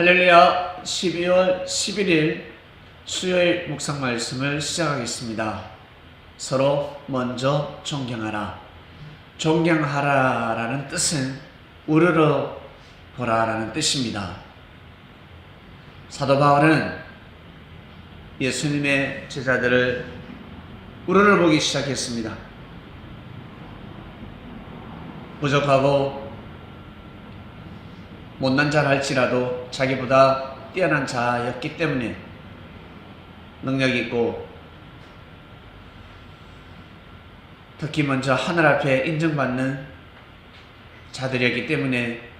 할렐루야 12월 11일 수요일 묵상 말씀을 시작하겠습니다. 서로 먼저 존경하라. 존경하라 라는 뜻은 우러러 보라 라는 뜻입니다. 사도 바울은 예수님의 제자들을 우러러 보기 시작했습니다. 부족하고 못난 자랄지라도 자기보다 뛰어난 자였기 때문에 능력 있고 특히 먼저 하늘 앞에 인정받는 자들이었기 때문에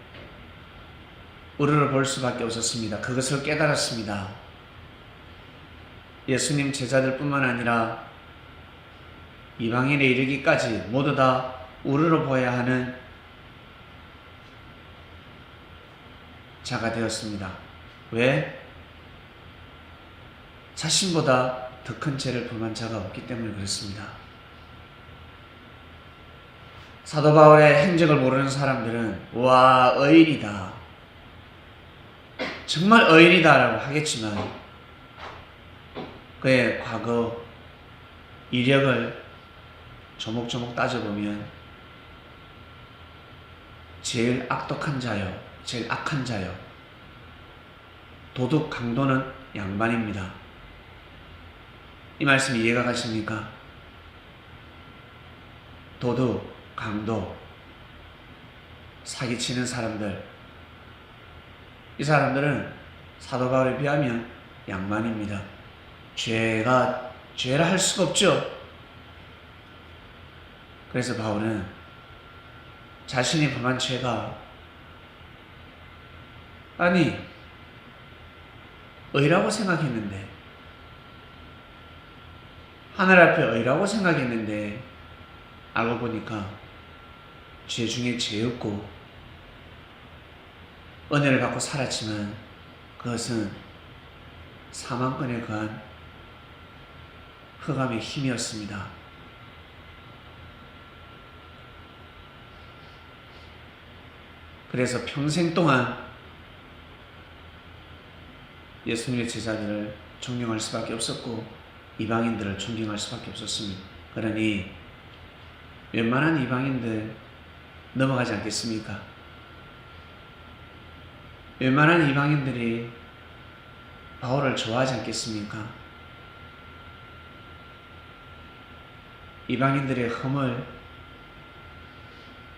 우르르 볼 수밖에 없었습니다. 그것을 깨달았습니다. 예수님 제자들뿐만 아니라 이방인에 이르기까지 모두 다 우르르 보아야 하는 자가 되었습니다. 왜? 자신보다 더 큰 죄를 범한 자가 없기 때문에 그렇습니다. 사도 바울의 행적을 모르는 사람들은 와 의인이다. 정말 의인이다라고 하겠지만 그의 과거 이력을 조목조목 따져보면 제일 악독한 자요, 제일 악한 자요. 도덕 강도는 양반입니다. 이 말씀 이해가 가십니까? 도덕, 강도, 사기치는 사람들. 이 사람들은 사도 바울에 비하면 양반입니다. 죄가, 죄라 할 수가 없죠. 그래서 바울은 자신이 범한 죄가 아니 의라고 생각했는데 하늘 앞에 의라고 생각했는데 알고 보니까 죄 중에 죄였고 은혜를 받고 살았지만 그것은 사망권에 거한 흑암의 힘이었습니다. 그래서 평생 동안 예수님의 제자들을 존경할 수밖에 없었고 이방인들을 존경할 수밖에 없었습니다. 그러니 웬만한 이방인들 넘어가지 않겠습니까? 웬만한 이방인들이 바울을 좋아하지 않겠습니까? 이방인들의 흠을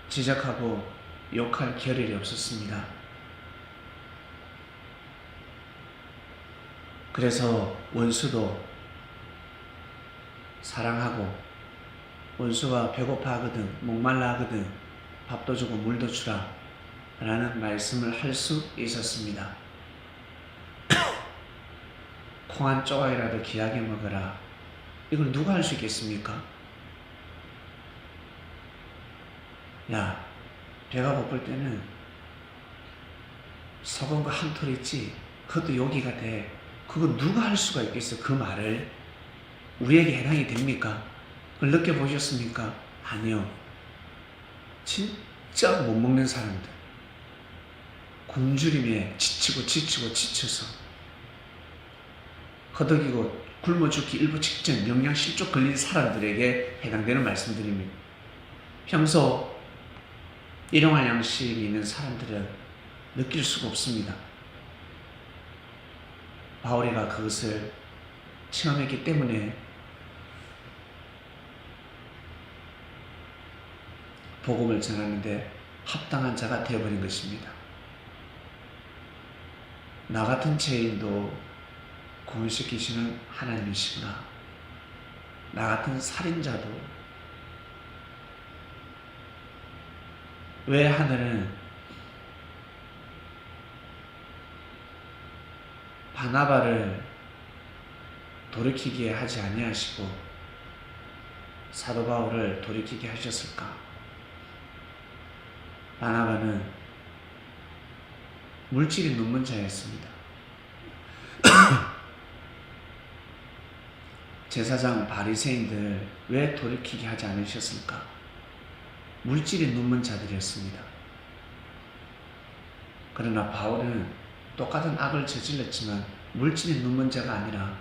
지적하고 욕할 겨를이 없었습니다. 그래서 원수도 사랑하고 원수가 배고파 하거든 목말라 하거든 밥도 주고 물도 주라 라는 말씀을 할 수 있었습니다. 콩 한 조각이라도 귀하게 먹어라. 이걸 누가 할 수 있겠습니까? 야, 배가 고플 때는 소금 거한톨 있지? 그것도 여기가 돼. 그거 누가 할 수가 있겠어? 그 말을 우리에게 해당이 됩니까? 그걸 느껴보셨습니까? 아니요. 진짜 못 먹는 사람들. 굶주림에 지치고 지치고 지쳐서 허덕이고 굶어 죽기 일부 직전 영양실조 걸린 사람들에게 해당되는 말씀드립니다. 평소 일용할 양식이 있는 사람들은 느낄 수가 없습니다. 바울이가 그것을 체험했기 때문에 복음을 전하는데 합당한 자가 되어버린 것입니다. 나 같은 죄인도 구원시키시는 하나님이시구나. 나 같은 살인자도 왜 하늘은 바나바를 돌이키게 하지 아니하시고 사도 바울을 돌이키게 하셨을까? 바나바는 물질이 눈먼 자였습니다. 제사장 바리새인들 왜 돌이키게 하지 않으셨을까? 물질이 눈먼 자들이었습니다. 그러나 바울은 똑같은 악을 저질렀지만 물질이 있는 문제가 아니라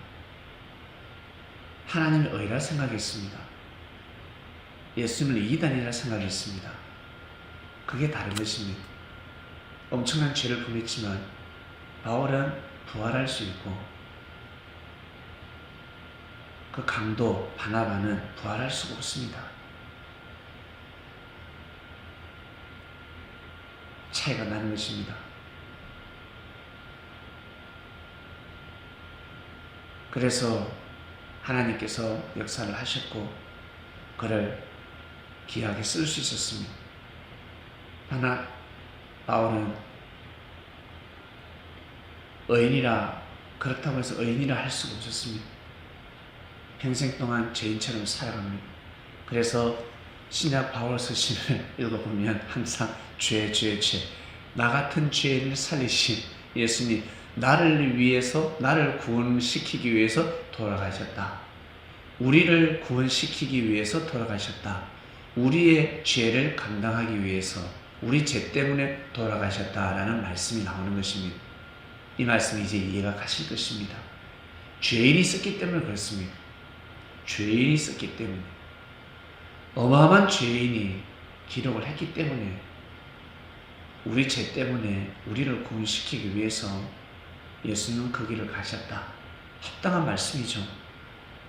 하나님의 의라 생각했습니다. 예수님을 이단이라 생각했습니다. 그게 다른 것입니다. 엄청난 죄를 범했지만 바울은 부활할 수 있고 그 강도 바나바는 부활할 수가 없습니다. 차이가 나는 것입니다. 그래서 하나님께서 역사를 하셨고 그를 귀하게 쓸 수 있었습니다. 하나 바울은 의인이라 그렇다고 해서 의인이라 할 수가 없었습니다. 평생 동안 죄인처럼 살아갑니다. 그래서 신약 바울 서신을 읽어보면 항상 죄, 죄, 죄. 나 같은 죄를 살리신 예수님, 나를 위해서, 나를 구원시키기 위해서 돌아가셨다. 우리를 구원시키기 위해서 돌아가셨다. 우리의 죄를 감당하기 위해서, 우리 죄 때문에 돌아가셨다라는 말씀이 나오는 것입니다. 이 말씀이 이제 이해가 가실 것입니다. 죄인이 있었기 때문에 그렇습니다. 죄인이 있었기 때문에. 어마어마한 죄인이 기록을 했기 때문에 우리 죄 때문에 우리를 구원시키기 위해서 예수님은 그 길을 가셨다. 합당한 말씀이죠.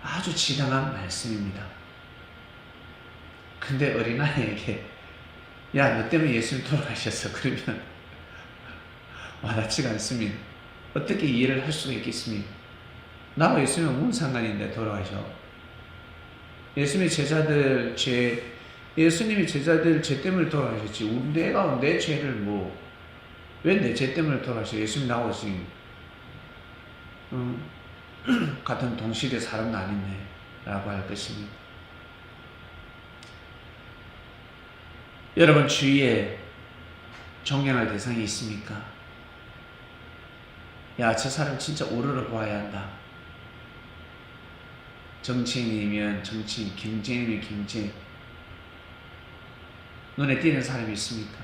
아주 지당한 말씀입니다. 근데 어린아이에게 야, 너 때문에 예수님 돌아가셨어. 그러면 와닿지가 않습니다. 어떻게 이해를 할 수가 있겠습니까? 나와 예수님은 무슨 상관인데 돌아가셔? 예수님의 제자들 죄 예수님이 제자들 죄 때문에 돌아가셨지. 내가 내 죄를 뭐 왜 내 죄 때문에 돌아가셔? 예수님 지금 음, 같은 동시대 사람도 아닌데 라고 할 것입니다. 여러분 주위에 존경할 대상이 있습니까? 야, 저 사람 진짜 오르러 보아야 한다. 정치인이면 정치인, 경쟁이면 경쟁. 눈에 띄는 사람이 있습니까?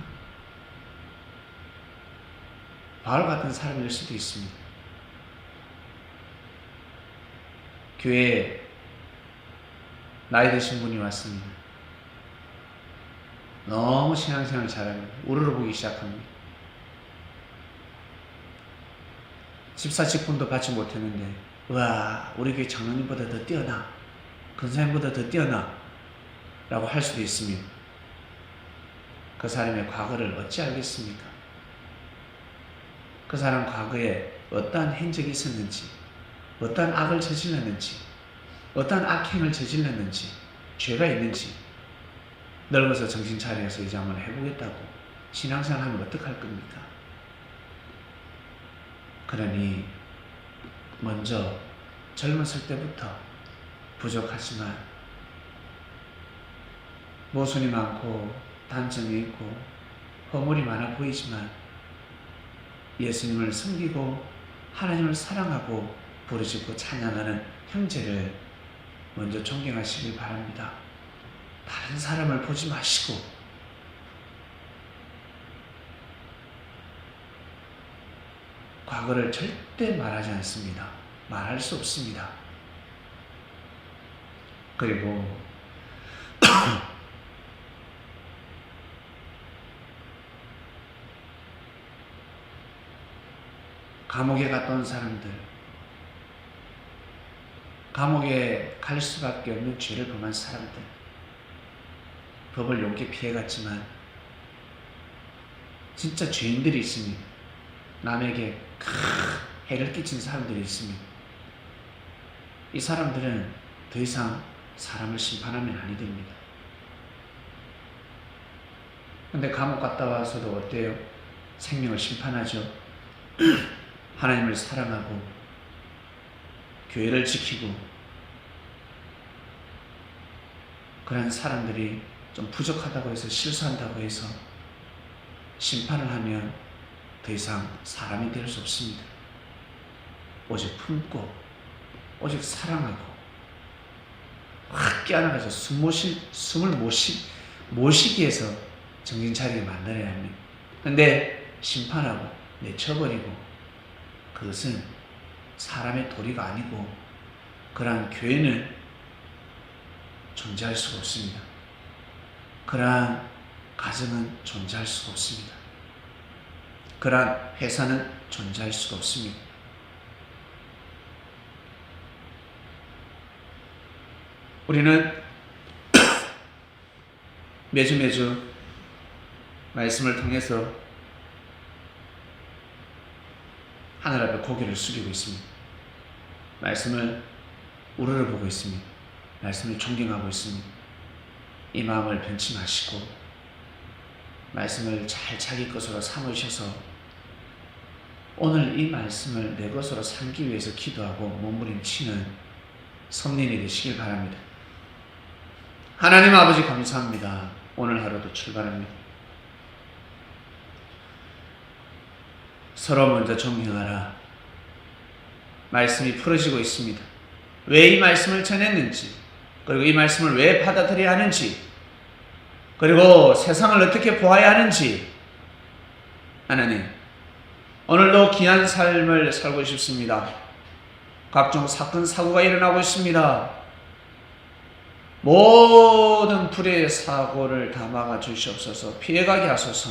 바울 같은 사람일 수도 있습니다. 교회에 나이 드신 분이 왔습니다. 너무 신앙생활 잘합니다. 우르르 보기 시작합니다. 집사 직분도 받지 못했는데 와 우리 교회 장로님보다 더 뛰어나 근사님보다 더 뛰어나 라고 할 수도 있습니다. 그 사람의 과거를 어찌 알겠습니까? 그 사람 과거에 어떠한 행적이 있었는지 어떠한 악을 저질렀는지 어떠한 악행을 저질렀는지 죄가 있는지 늙어서 정신 차려서 이제 한번 해보겠다고 신앙생활 하면 어떡할 겁니까? 그러니 먼저 젊었을 때부터 부족하지만 모순이 많고 단점이 있고 허물이 많아 보이지만 예수님을 섬기고 하나님을 사랑하고 부르짖고 찬양하는 형제를 먼저 존경하시길 바랍니다. 다른 사람을 보지 마시고 과거를 절대 말하지 않습니다. 말할 수 없습니다. 그리고 감옥에 갔던 사람들, 감옥에 갈 수밖에 없는 죄를 범한 사람들, 법을 용기 피해갔지만 진짜 죄인들이 있습니다. 남에게 큰 해를 끼친 사람들이 있습니다. 이 사람들은 더 이상 사람을 심판하면 아니 됩니다. 근데 감옥 갔다 와서도 어때요? 생명을 심판하죠. 하나님을 사랑하고 교회를 지키고 그런 사람들이 좀 부족하다고 해서 실수한다고 해서 심판을 하면 더 이상 사람이 될 수 없습니다. 오직 품고 오직 사랑하고 확 깨어나가서 숨 모시, 숨을 모시, 모시기 위해서 정신 차리게 만들어야 합니다. 근데 심판하고 내쳐버리고 그것은 사람의 도리가 아니고 그러한 교회는 존재할 수가 없습니다. 그러한 가정은 존재할 수가 없습니다. 그러한 회사는 존재할 수가 없습니다. 우리는 매주 매주 말씀을 통해서 하늘 앞에 고개를 숙이고 있습니다. 말씀을 우러러 보고 있습니다. 말씀을 존경하고 있습니다. 이 마음을 변치 마시고 말씀을 잘 자기 것으로 삼으셔서 오늘 이 말씀을 내 것으로 삼기 위해서 기도하고 몸부림치는 성린이 되시길 바랍니다. 하나님 아버지 감사합니다. 오늘 하루도 출발합니다. 서로 먼저 존경하라. 말씀이 풀어지고 있습니다. 왜 이 말씀을 전했는지, 그리고 이 말씀을 왜 받아들여야 하는지, 그리고 세상을 어떻게 보아야 하는지, 하나님, 오늘도 귀한 삶을 살고 싶습니다. 각종 사건, 사고가 일어나고 있습니다. 모든 불의 사고를 다 막아 주시옵소서, 피해가게 하소서.